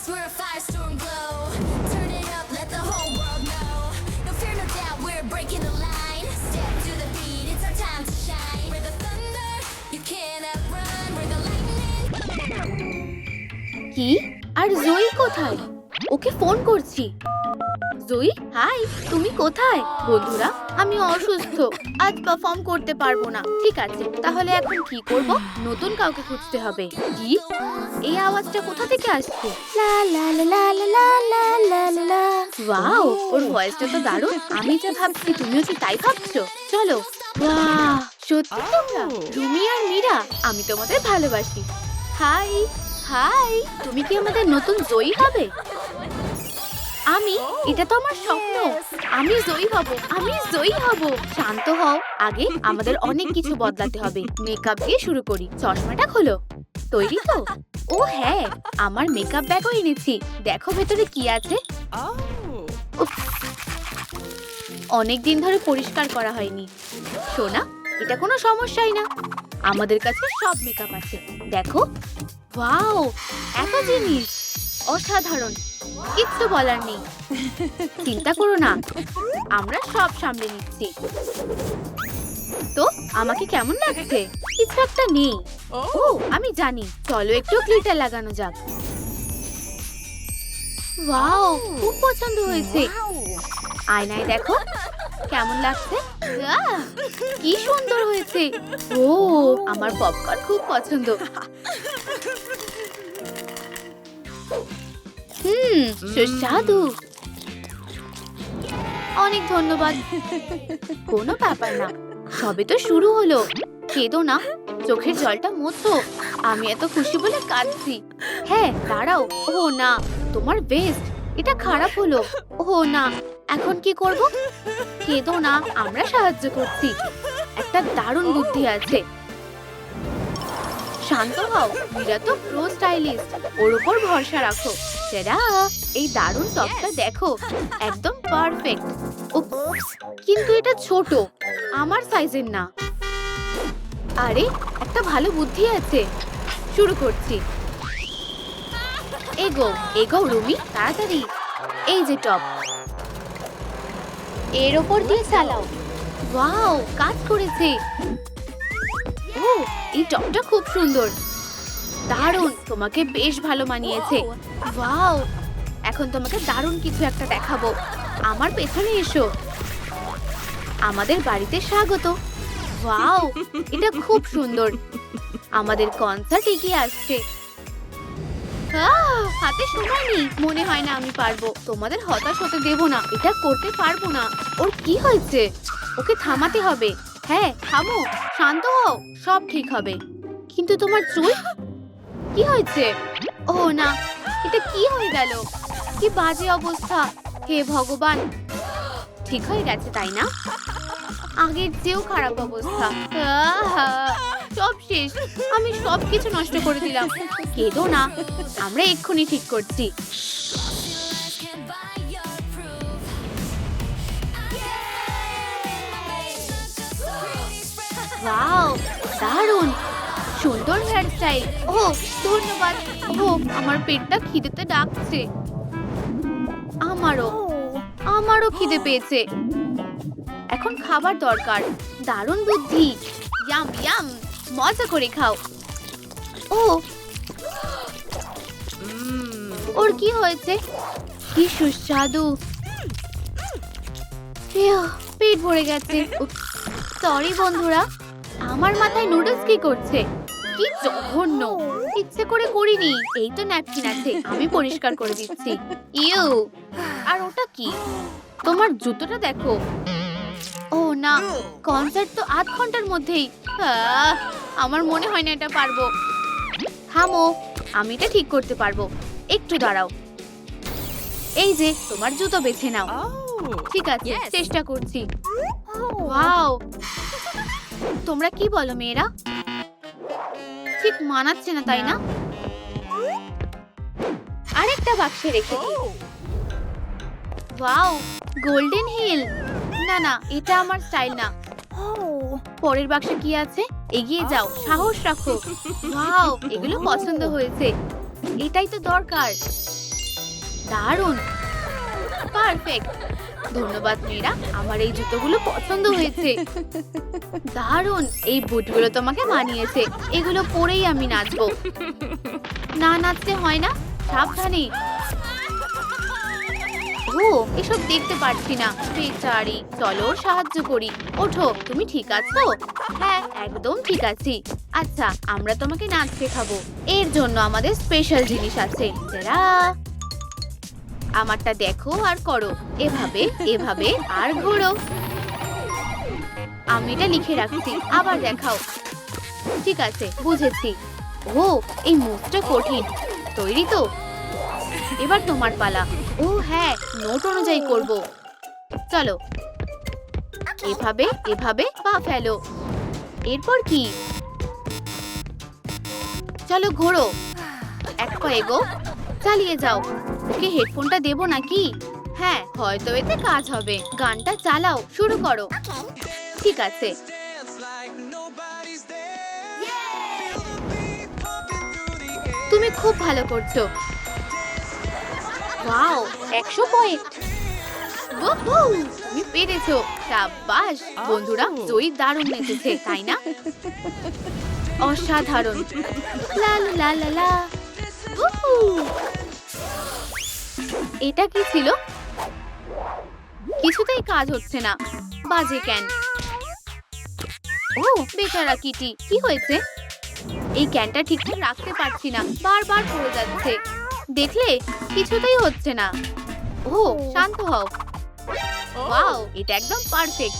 us, we're a firestorm glow. Turn it up, let the whole world know. No fear, no doubt, we're breaking the line. Step to the beat, it's our time to shine. We're the thunder, you can't outrun. We're the lightning. কি আর জয়ী কোথায় ওকে phone করছি জয়ী high তুমি কোথায়? বন্ধুরা আমি অসুস্থ। আজ perform করতে পারব না। ঠিক আছে তাহলে এখন কি করব? নতুন কাউকে খুঁজতে হবে। কি? এই আওয়াজটা কোথা থেকে আসছে? লা লা লা লা লা লা লা লা ওয়াও ওর ভয়েসটা তো দারুণ। আমি যা ভাবছি তুমিও কি তাই ভাবছ? চলো। বাহ। সত্যি তোমরা রুমি আর মীরা আমি তোমাদের ভালোবাসি। হাই হাই তুমি কি আমাদের নতুন জয়ী হবে? আমি, এটা তো আমার স্বপ্ন। আমি জয়ী হব, আমি জয়ী হব। শান্ত হও, আগে আমাদের অনেক কিছু বদলাতে হবে। মেকআপ দিয়ে শুরু করি, চশমাটা খোলো। তৈরি তো? ও হ্যাঁ আমার মেকআপ ব্যাগও এনেছি। দেখো ভেতরে কি আছে। অনেক দিন ধরে পরিষ্কার করা হয়নি। সোনা, এটা কোনো সমস্যাই না। আমাদের কাছে সব মেকআপ আছে। দেখো। ওয়াও, এত জিনিস। অসাধারণ। কিচ্ছু বলার নেই। চিন্তা করো না আমরা সব সামলে নিচ্ছি। তো আমাকে কেমন লাগছে? কিছু একটা নেই। ও। আমি জানি। চলো একটু গ্লিটার লাগানো যাক। ওয়াও খুব পছন্দ হয়েছে। আয়নায় দেখো কেমন লাগছে? কি সুন্দর হয়েছে। ও আমার পপকর্ন খুব পছন্দ। হুম সুস্বাদু। অনেক ধন্যবাদ। কোনো ব্যাপার না সবে তো শুরু হলো। কেঁদো না চোখের জলটা মোছো আমি এত খুশি বলে কাঁদছি। হ্যাঁ দাঁড়াও। ও না তোমার বেস্ট এটা খারাপ হলো। ও না এখন কি করব? কেঁদো না আমরা সাহায্য করছি। একটা দারুণ বুদ্ধি আছে। শান্ত হও মীরা তো প্রো স্টাইলিস্ট ওর উপর ভরসা রাখো। সেরা। এই দারুণ টপটা দেখো একদম পারফেক্ট কিন্তু এটা ছোট আমার সাইজের না। আরে একটা ভালো বুদ্ধি আছে। শুরু করছি। এগো এগো রুমি তাড়াতাড়ি। এই যে টপ এর ওপর দিয়ে চালাও। ওয়াও কাজ করেছে। ও এই টপটা খুব সুন্দর। দারুণ। তোমাকে বেশ ভালো মানিয়েছে। ওয়াও। এখন তোমাকে দারুণ কিছু একটা দেখাবো। আমার পেছনে এসো। আমাদের বাড়িতে স্বাগত। ওয়াও এটা খুব সুন্দর। আমাদের কনসার্ট এগিয়ে আসছে। হাতে সময় নেই। মনে হয় না আমি পারব। তোমাদের হতাশ হতে দেবো না। এটা করতে পারব না। ওর কি হয়েছে? ওকে থামাতে হবে। হ্যাঁ থামো। শান্ত হও। সব ঠিক হবে। কিন্তু তোমার চুল কি হয়েছে? ও না এটা কি হয়ে গেল? কি বাজে অবস্থা? হে ভগবান। ঠিক হয়ে গেছে তাই না? আগের চেয়েও খারাপ অবস্থা। সব শেষ। আমি সব কিছু নষ্ট করে দিলাম। কেঁদো না আমরা এক্ষুনি ঠিক করছি। দারুণ। সুন্দর হেয়ার স্টাইল ও ধন্যবাদ। ও আমার পেটটা খিদেতে ডাকছে। আমারও আমারও খিদে পেয়েছে। এখন খাবার দরকার। দারুণ বুদ্ধি। ইয়াম ইয়াম মজা করে খাও। ও ওর কি হয়েছে? কি সুস্বাদু। পেট ভরে গেছে। সরি বন্ধুরা। আমার মাথায় নুডলস কি করছে? কি জঘন্য? ইচ্ছে করে করিনি। এই তো ন্যাপকিন আছে আমি পরিষ্কার করে দিচ্ছি। ইউ আর ওটা কি? তোমার জুতোটা দেখো। ও না কনসার্ট তো আধ ঘণ্টার মধ্যেই। আমার মনে হয় না এটা পারব। থামো আমি এটা ঠিক করতে পারব। একটু দাঁড়াও। এই যে তোমার জুতো বেছে নাও। ঠিক আছে চেষ্টা করছি। ওয়াও। তোমরা কি বলো মেয়েরা? ঠিক মানাচ্ছে না, তাই না? আরেকটা বাক্সে রেখে ওয়াও, গোল্ডেন হিল। না না, এটা আমার স্টাইল না। পরের বাক্সে কি আছে? এগিয়ে যাও, সাহস রাখো। ওয়াও, এগুলো পছন্দ হয়েছে। এটাই তো দরকার। দারুণ। পারফেক্ট। ধন্যবাদ, মেয়েরা। আমার এই জুতোগুলো পছন্দ হয়েছে। দারুণ! এই বুটগুলো তোমাকে মানিয়েছে। এগুলো পরেই আমি নাচবো। না নাচতে হয় না, সাবধানে। ও, এসব দেখতে পারছি না। বেচারি, চলো সাহায্য করি। ওঠো, তুমি ঠিক আছো? হ্যাঁ একদম ঠিক আছি। আচ্ছা আমরা তোমাকে নাচ শেখাবো। এর জন্য আমাদের স্পেশাল জিনিস আছে। আমারটা দেখো আর করো। এভাবে এভাবে, আর ঘোরো। আমি এটা লিখে রাখছি। আবার দেখাও। ঠিক আছে, বুঝেছি। ও, এই মুখটা কঠিন। তৈরি তো। এবার তোমার পালা। ও হ্যাঁ নোট অনুযায়ী করব। চলো। এভাবে এভাবে পা ফেলো। এরপর কি? চলো ঘোরো। এক পা এগো। চালিয়ে যাও। ওকে হেডফোনটা দেবো নাকি? হ্যাঁ হয়তো এতে কাজ হবে। গানটা চালাও শুরু করো। ঠিক আছে। তুমি খুব ভালো করছ। ওয়াও একশো পয়েন্ট। তুমি পেরেছ। সাবাস বন্ধুরা জয়ী দারুণ নেচেছে তাই না? অসাধারণ। লা লা লা লা। এটা কি ছিল? কিছুতেই কাজ হচ্ছে না। বাজে কেন ও, বেচারা কিটি, কি হয়েছে? এই ক্যানটা ঠিকঠাক রাখতে পারছি না, বারবার পড়ে যাচ্ছে। দেখলে, কিছুতেই হচ্ছে না। ও, শান্ত হও। ওয়াও, এটা একদম পারফেক্ট।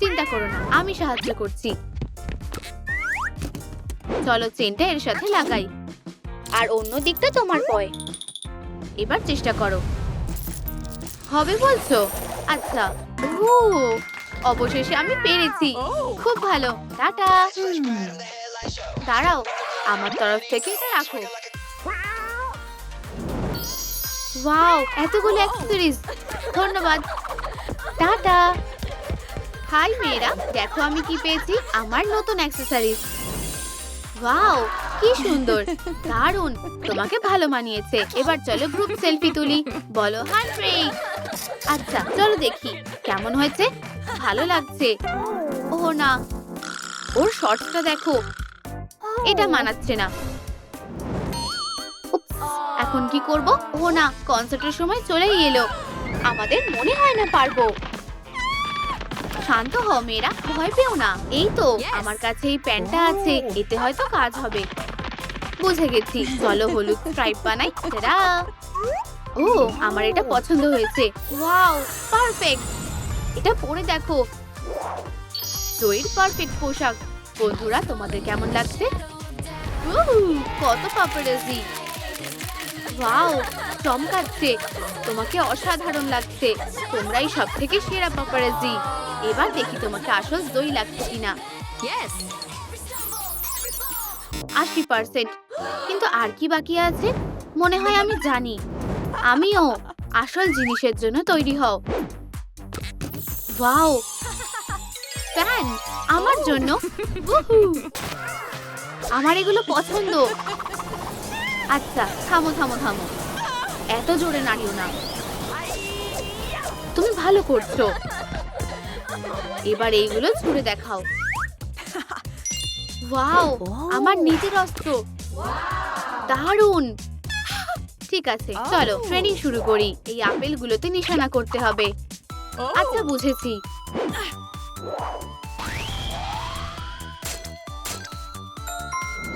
চিন্তা করো না, আমি সাহায্য করছি। চলো, চেনটা এর সাথে লাগাই। আর অন্য দিকটা তোমার পয়। এবার চেষ্টা করো। হবে বলছো? আচ্ছা। ও, অবশেষে আমি পেরেছি। খুব ভালো। টাটা। দাঁড়াও, আমার তরফ থেকে এটা রাখো। ওয়াও, এতগুলো অ্যাক্সেসরিজ ধন্যবাদ। টাটা। হাই, মেয়েরা। দেখো আমি কি পেয়েছি। আমার নতুন অ্যাক্সেসরিজ ওয়াও। কি সুন্দর। দারুণ। তোমাকে ভালো মানিয়েছে। এবার চলো গ্রুপ সেলফি তুলি। বলো হান্ড্রেড আচ্ছা চলো দেখি। কেমন হয়েছে? ভালো লাগছে। ও না। ওর শর্টসটা দেখো। এটা মানাচ্ছে না। এখন কি করব? ও না কনসার্টের সময় চলেই এলো। আমাদের মনে হয় না পারব। শান্ত হও মেয়েরা ভয় পেও না। এই তো আমার কাছে এই প্যান্টটা আছে এতে হয়তো কাজ হবে। বুঝে গেছি। চলো হলুদ স্ট্রাইপ বানাই। টাটা ও আমার এটা পছন্দ হয়েছে। ওয়াও পারফেক্ট এটা পরে দেখো। জয়ীর পারফেক্ট পোশাক। বন্ধুরা তোমাদের কেমন লাগছে? কত পাপারাজি ওয়াও! চমকাচ্ছে। তোমাকে অসাধারণ লাগছে। তোমরাই সব থেকে সেরা পাপারাজি এবার দেখি তোমাকে আসল দই লাগছে কিনা। আশি পার্সেন্ট কিন্তু আর কি বাকি আছে? মনে হয় আমি জানি। আমিও আসল জিনিসের জন্য তৈরি হও। ওয়াও! ফ্যান! আমার জন্য। উহু। আমার এগুলো পছন্দ। আচ্ছা থামো থামো থামো। এত জোরে নাড়িও না। তুমি ভালো করছ। এবার এইগুলো ছুঁড়ে দেখাও। ওয়াও আমার নিজের অস্ত্র। দারুণ। ঠিক আছে চলো ট্রেনিং শুরু করি। এই আপেলগুলোতে নিশানা করতে হবে। আচ্ছা বুঝেছি।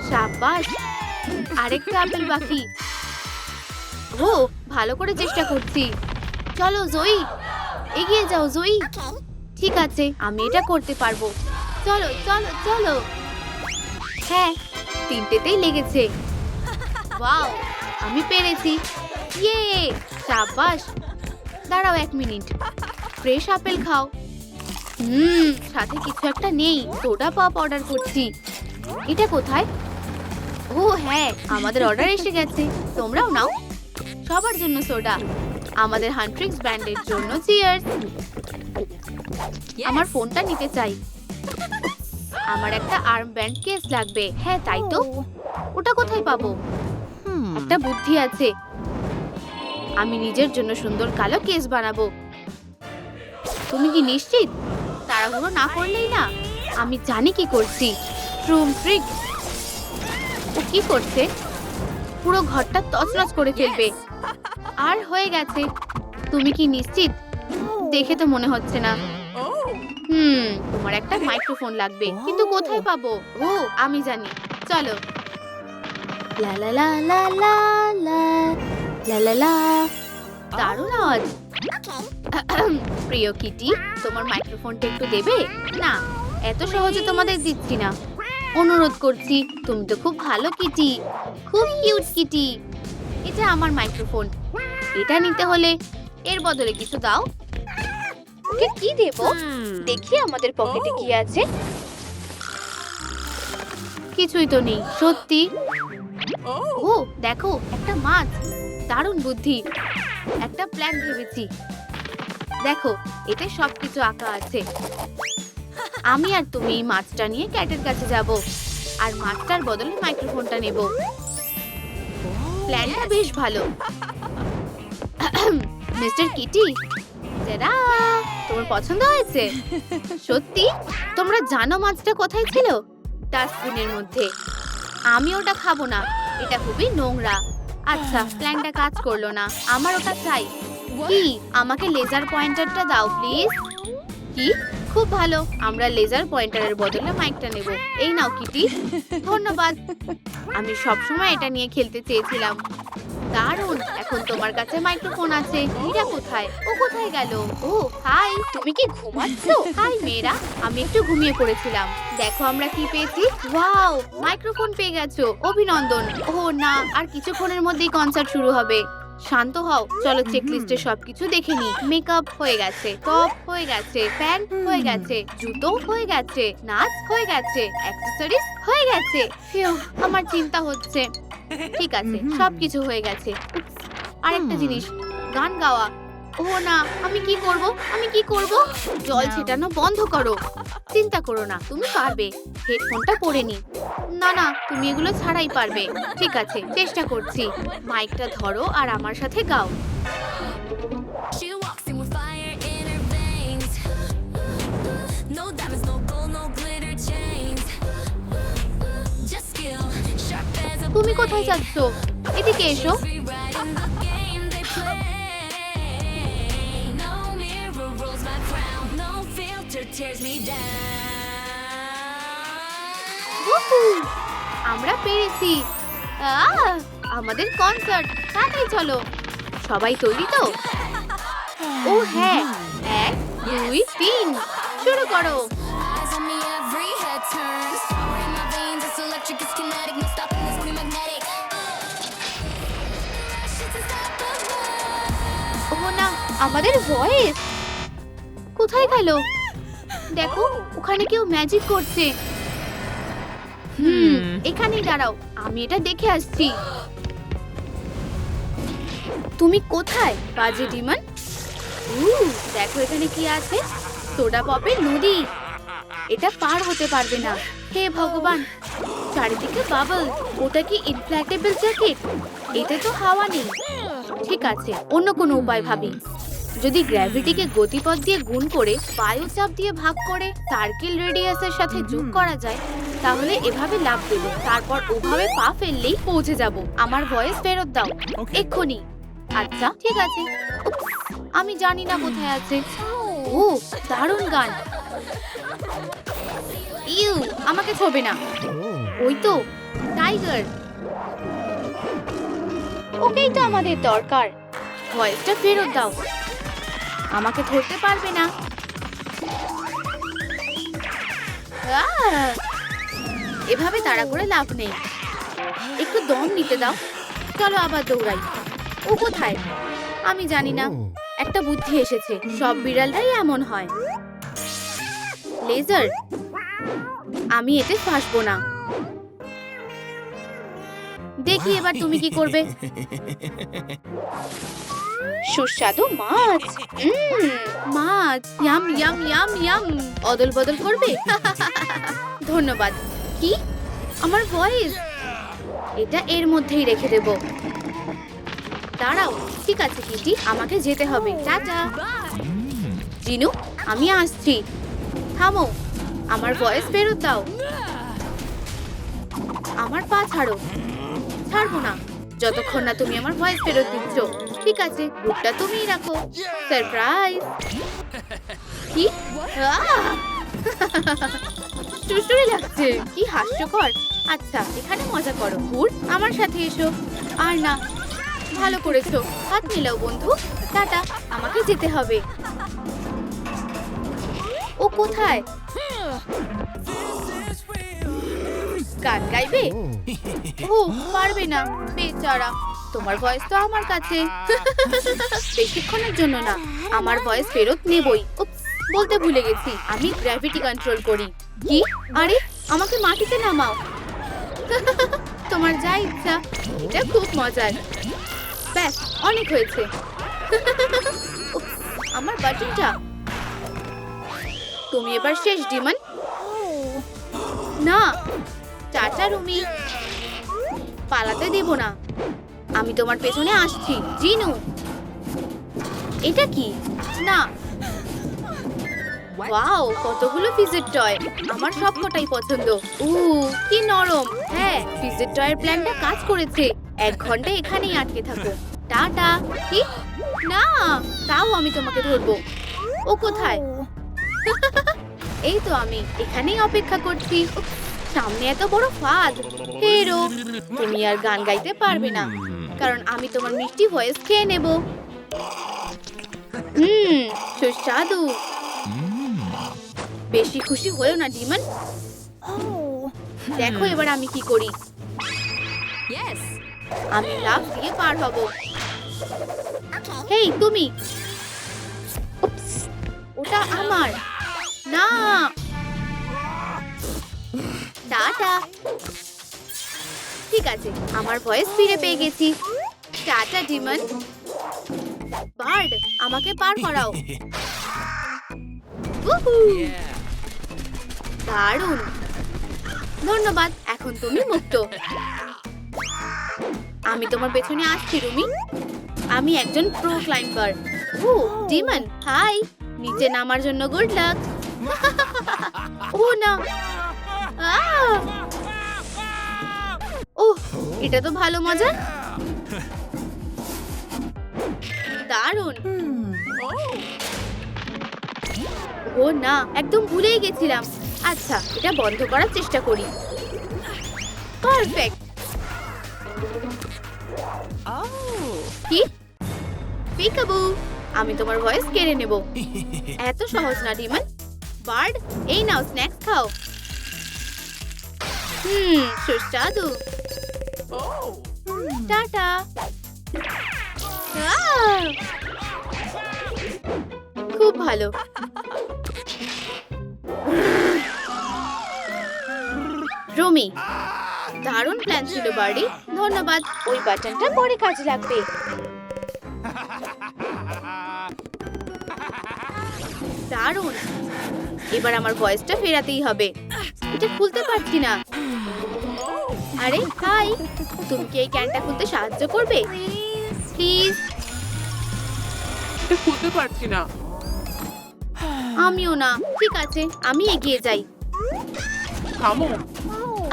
সাবাস আরেকটা আপেল বাকি। ও, ভালো করে চেষ্টা করছি। চলো, জয়ী। এগিয়ে যাও, জয়ী। ঠিক আছে, আমি এটা করতে পারব। চলো চলো চলো। হ্যাঁ তিনটেতেই লেগেছে। ওয়াও, আমি পেরেছি। ইয়ে সাবাস দাঁড়াও এক মিনিট। ফ্রেশ আপেল খাও। হুম, সাথে কিছু একটা নেই। সোডা পপ অর্ডার করছি। এটা কোথায়? ও হ্যাঁ আমাদের অর্ডার এসে গেছে। তোমরাও নাও। সবার জন্য সোডা। আমাদের হান্ট্রিক্স ব্র্যান্ডের জন্য চিয়ার্স আমার ফোনটা নিতে চাই। আমার একটা আর্ম ব্যান্ড কেস লাগবে। হ্যাঁ তাই তো। ওটা কোথায় পাবো? একটা বুদ্ধি আছে। আমি নিজের জন্য সুন্দর কালো কেস বানাবো। তুমি কি নিশ্চিত? তাড়াহুড়ো না করলেই না। আমি জানি কি করছি। ট্রুম ট্রিক ও কি করছে? পুরো ঘরটা তছনছ করে ফেলবে। আর হয়ে গেছে। তুমি কি নিশ্চিত? দেখে তো মনে হচ্ছে না। হুম, তোমার একটা মাইক্রোফোন লাগবে, কিন্তু কোথায় পাবো? ও আমি জানি। চলো। লা লা লা লা লা লা লা লা লা। দারুণ আওয়াজ। প্রিয় কিটি, তোমার মাইক্রোফোনটা একটু দেবে? না, এত সহজে তোমাদের দিচ্ছি না। অনুরোধ করছি, তুমি তো খুব ভালো কিটি। খুব কিউট কিটি। এটা আমার মাইক্রোফোন। এটা নিতে হলে এর বদলে কিছু দাও। ওকে কি দেবো? দেখি আমাদের পকেটে কি আছে। কিছুই তো নেই সত্যি। ও। দেখো একটা মাছ। দারুণ বুদ্ধি। একটা প্ল্যান ভেবেছি। দেখো এতে সবকিছু আঁকা আছে। আমি আর তুমি এই মাছটা নিয়ে ক্যাটের কাছে যাব। আর মাছটার বদলে মাইক্রোফোনটা নেব। প্ল্যানটা বেশ ভালো। মিস্টার কিটি টেডা! তোমার পছন্দ হয়েছে, সত্যি তোমরা জানো মাছটা কোথায় ছিল? ডাস্টবিনের মধ্যে। আমি ওটা খাব না, এটা খুবই নোংরা। আচ্ছা প্ল্যানটা কাজ করল না, আমার ওটা চাই। কি, আমাকে লেজার পয়েন্টারটা দাও প্লিজ কি? খুব ভালো। আমরা লেজার পয়েন্টারের বদলে মাইকটা নেব। এই নাও কিটি ধন্যবাদ। আমি সবসময় এটা নিয়ে খেলতে চেয়েছিলাম। দারুণ! এখন তোমার কাছে মাইক্রোফোন আছে। মীরা কোথায়? ও কোথায় গেল? ও হাই তুমি কি ঘুমাচ্ছ? হাই মেয়েরা। আমি একটু ঘুমিয়ে পড়েছিলাম। দেখো আমরা কি পেয়েছি। ওয়াও! মাইক্রোফোন পেয়ে গেছো। অভিনন্দন। ও না, আর কিছুক্ষণের মধ্যেই কনসার্ট শুরু হবে। শান্ত হও। চলো চেক লিস্টে সবকিছু দেখে নি মেকআপ হয়ে গেছে টপ হয়ে গেছে প্যান্ট হয়ে গেছে জুতো হয়ে গেছে নাচ হয়ে গেছে অ্যাক্সেসরিজ হয়ে গেছে। ফিউ আমার চিন্তা হচ্ছে। ঠিক আছে সবকিছু হয়ে গেছে। আরেকটা জিনিস গান গাওয়া। ও না আমি কি করব? আমি কি করব? জল ছেটানো বন্ধ করো। চিন্তা করো না তুমি পারবে। হেডফোনটা পরে নি। না না তুমি এগুলো ছাড়াই পারবে। ঠিক আছে চেষ্টা করছি। মাইকটা ধরো আর আমার সাথে গাও। তুমি কোথায় in এদিকে fire winter tears me down. আমরা পেরেছি। আমাদের কনসার্ট তাড়াতাড়ি চলো। সবাই তৈরি তো? ও হ্যাঁ এক দুই তিন। শুরু করো। ও না আমাদের ভয়েস কোথায় গেল? দেখো ওখানে কেউ ম্যাজিক করছে। হুম। এখানেই দাঁড়াও আমি এটা দেখে আসছি। তুমি কোথায় বাজে ডিমন? দেখো এখানে কি আছে সোডা পপের নদী। এটা পার হতে পারবে না। হে ভগবান চারিদিকে বাবল ওটা কি ইনফ্ল্যাটেবল জ্যাকেট এতে তো হাওয়া নেই। ঠিক আছে অন্য কোনো উপায় ভাবি। যদি গ্র্যাভিটিকে গতিপথ দিয়ে গুণ করে বায়ুচাপ দিয়ে ভাগ করে সার্কেল রেডিয়াসের সাথে যোগ করা যায় তাহলে এভাবে লাভ দেব। তারপর ওভাবে পা ফেললেই পৌঁছে যাব। আমার ভয়েস ফেরত দাও। এক্ষুনি। আচ্ছা ঠিক আছে। আমি জানি না কোথায় আছে। ও দারুণ গান। ইউ আমাকে ছবে না। ওই তো টাইগার ওকেই তো আমাদের দরকার। ভয়েসটা ফেরত দাও। আমাকে ধরতে পারবে না। এভাবে তাড়া করে লাভ নেই। একটু দম নিতে দাও। চলো আবার দৌড়াই। ও কোথায়? আমি জানি না। একটা বুদ্ধি এসেছে। সব বিড়ালটাই এমন হয়। লেজার? আমি এতে ফাঁসবো না। দেখি এবার তুমি কি করবে। সুস্বাদু মাছ। মাছ। ইয়াম ইয়াম ইয়াম ইয়াম অদল বদল করবে? ধন্যবাদ। কি? আমার ভয়েস এটা এর মধ্যেই রেখে দেব। দাঁড়াও, ঠিক আছে কিটি আমাকে যেতে হবে। টাটা। জিনু, আমি আসছি। থামো, আমার ভয়েস ফেরত দাও। আমার পা ছাড়ো। ছাড়বো না। যতক্ষণ না তুমি আমার ভয়েস ফেরত দিচ্ছ। ঠিক আছে বুকটা তুমিই রাখো। সারপ্রাইজ কি! সুসুরি লাগছে কি হাস্যকর। আচ্ছা এখানে মজা করো হুর আমার সাথে এসো। আর না ভালো করেছ। হাত মিলাও বন্ধু। টাটা আমাকে যেতে হবে। ও কোথায়? গান গাইবে? ও পারবে না বেচারা। তোমার ভয়েস তো আমার কাছে। বেশিক্ষণের জন্য না, আমার ভয়েস ফেরত নেবই। বলতে ভুলে গেছি, আমি গ্র্যাভিটি কন্ট্রোল করি। কি? আরে, আমাকে মাটিতে নামাও। তোমার যা ইচ্ছা, এটা খুব মজার। ব্যাস, অনেক হয়েছে। আমার বাটনটা। তুমি এবার শেষ, ডিমন। না, টাটা, রুমি। পালাতে দেব না। আমি তোমার পেছনে আসছি জিনু। এটা কি? না। ওয়াও কতগুলো ফিজের টয়। আমার সবকটাই পছন্দ। উ কি নরম। হ্যাঁ ফিজের টয়ের প্ল্যানটা কাজ করেছে। এক ঘণ্টা এখানেই আটকে থাকো। টাটা। কি? না তাও আমি তোমাকে ধরবো। ও কোথায়? এই তো আমি এখানেই অপেক্ষা করছি। সামনে এত বড় ফাঁদ। হেরো তুমি আর গান গাইতে পারবে না। কারণ আমি তোমার মিষ্টি ভয়েস খেয়ে নেব। হুম সুস্বাদু। বেশি খুশি হয়েও না ডিমন। দেখো এবার আমি কি করি. আমি লাফ দিয়ে পার হব। হেই তুমি। ওটা আমার। না। টাটা। ঠিক আছে, আমার ভয়েস ফিরে পেয়ে গেছি। Tata, Demon. বার্ড, আমাকে পার করাও। দারুণ। ধন্যবাদ, এখন তুমি মুক্ত। আমি তোমার পেছনে আসছি, রুমি। আমি একজন প্রো ক্লাইম্বার। ও ডিমন, হাই। নিচে নামার জন্য গুড লাক। ও না। আহ! এটা তো ভালো মজা। দারুণ। ও না, একদম ভুলেই গেছিলাম। আচ্ছা এটা বন্ধ করার চেষ্টা করি। পারফেক্ট. কি? পিকাবু আমি তোমার ভয়েস কেড়ে নেব। এত সহজ না, ডিমন। বার্ড, এই নাও, স্ন্যাক্স খাও। হুম, সুস্বাদু. টাটা খুব ভালো। রমি, দারুণ প্ল্যান ছিল বাড়ি ধন্যবাদ। ওই বাটনটা পরে কাজে লাগবে। দারুণ। এবার আমার ভয়েসটা ফেরাতেই হবে। এটা খুলতে পারছি না। আরে হাই তুমি কি এই ক্যানটা খুলতে সাহায্য করবে? প্লিজ। এটা খুলতে পারছি না। আমিও না ঠিক আছে আমি এগিয়ে যাই। থামো।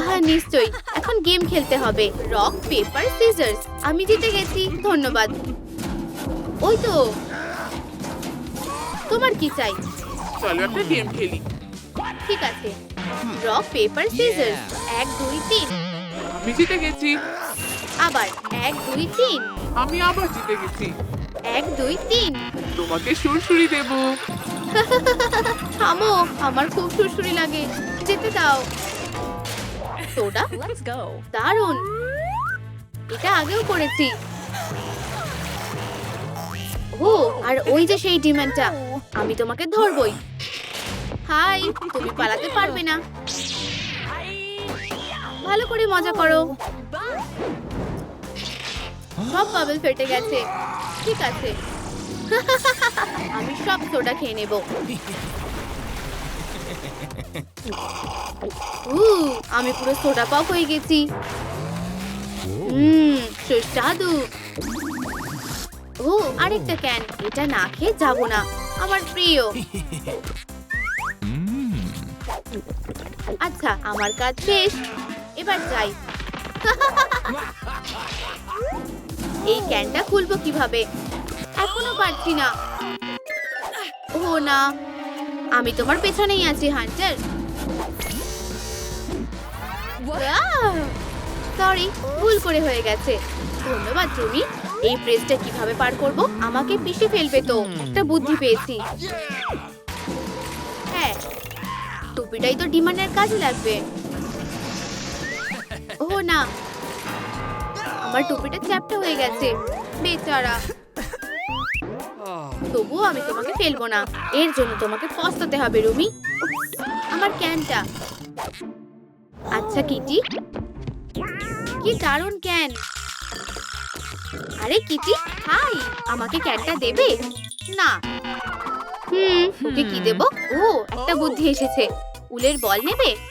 হ্যাঁ নিশ্চয়ই এখন গেম খেলতে হবে। রক পেপার সিজার্স আমি জিতে গেছি ধন্যবাদ। ওই তো। তোমার কি চাই? চলো একটা গেম খেলি। ঠিক আছে। রক পেপার সিজার্স এক দুই তিন। আমি জিতে গেছি। আবার এক দুই তিন। আমি আবার জিতে গেছি। এক দুই তিন। তোমাকে সুরসুরি দেব। থামো আমার খুব সুরসুরি লাগে। যেতে দাও। Soda Let's go. দারুণ। এটা আগেও করেছি। ও আর ওই যে সেই ডিমান্ডটা। আমি তোমাকে ধরবই। হাই তুমি পালাতে পারবে না। ভালো করে মজা করো। সব বাবল ফেটে গেছে। ঠিক আছে। আমি সব সোডা খেয়ে নেব। আমি পুরো সোডা পপ হয়ে গেছি। হুম সুস্বাদু। ও আরেকটা ক্যান এটা না খেয়ে যাব না। আমার প্রিয়। আচ্ছা আমার কাজ শেষ। এবার যাই। এই ক্যানটা খুলবো কীভাবে? এখনও পারছি না। ও না। আমি তোমার পেছনেই আছি, হান্টার। সরি ভুল করে হয়ে গেছে। ধন্যবাদ তুমি এই প্রেসটা কীভাবে পার করব? আমাকে পিষে ফেলবে তো। একটা বুদ্ধি পেয়েছি। হ্যাঁ টুপিটাই তো ডিমান্ডের কাজে লাগবে। না। আমার টুপিটা চ্যাপটা হয়ে গেছে। বেচারা। তবুও আমি তোমাকে ফেলব না। এর জন্য তোমাকে পস্তাতে হবে, রুমি। আমার ক্যানটা। আচ্ছা কিটি। কি দারুণ ক্যান। আরে, কিটি, হাই, আমাকে ক্যানটা দেবে? না। হুম, ওকে কি দেব? ও, একটা বুদ্ধি এসেছে। উলের বল নেবে?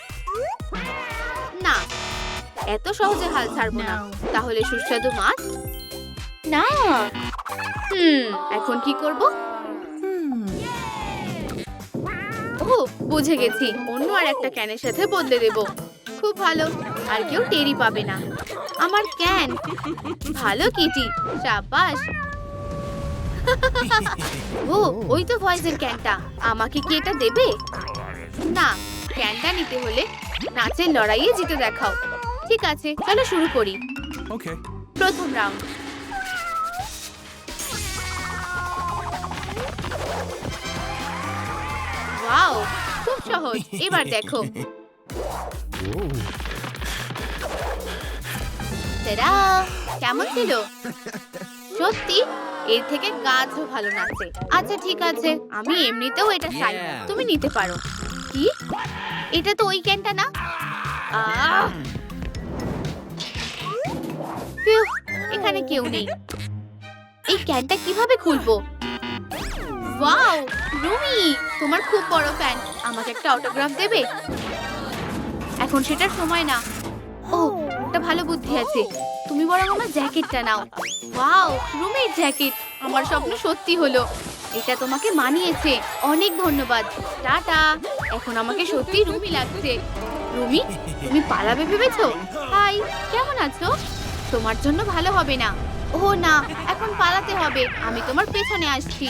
এত সহজে হাল ছাড়বো না। তাহলে সুস্বাদু মাছ? না। হুম এখন কি করব? ও বুঝে গেছি। অন্য আর একটা ক্যানের সাথে বদলে দেব। খুব ভালো আর কেউ টেরি পাবে না। আমার ক্যান। ভালো কিটি সাবাস। ও ওই তো ভয়েসের ক্যানটা। আমাকে কি এটা দেবে? না ক্যানটা নিতে হলে নাচের লড়াইয়ে জিতে দেখাও। ঠিক আছে চলো শুরু করি। Okay. প্রথম রাউন্ড ওয়াও খুব সহজ। এবার দেখো। তারা কেমন ছিল? সত্যি? এর থেকে গাছও ভালো নাচে। আচ্ছা ঠিক আছে। আমি এমনিতেও এটা চাই তুমি নিতে পারো। কি? এটা তো ওই ক্যানটা না? আহ! এখানে কেউ নেই। এই ক্যানটা কীভাবে খুলবো? ওয়াও, রুমি, তোমার খুব বড় ফ্যান আমাকে একটা অটোগ্রাফ দেবে? এখন সেটার সময় না। ও, একটা ভালো বুদ্ধি আছে। তুমি বরং আমার জ্যাকেটটা নাও। ওয়াও, রুমির জ্যাকেট। আমার স্বপ্ন সত্যি হলো। এটা তোমাকে মানিয়েছে। অনেক ধন্যবাদ। টাটা। এখন আমাকে সত্যি রুমি লাগছে। রুমি, তুমি পালাবে ভেবেছো? হাই, কেমন আছো? তোমার জন্য ভালো হবে না। ও না এখন পালাতে হবে। আমি তোমার পেছনে আসছি।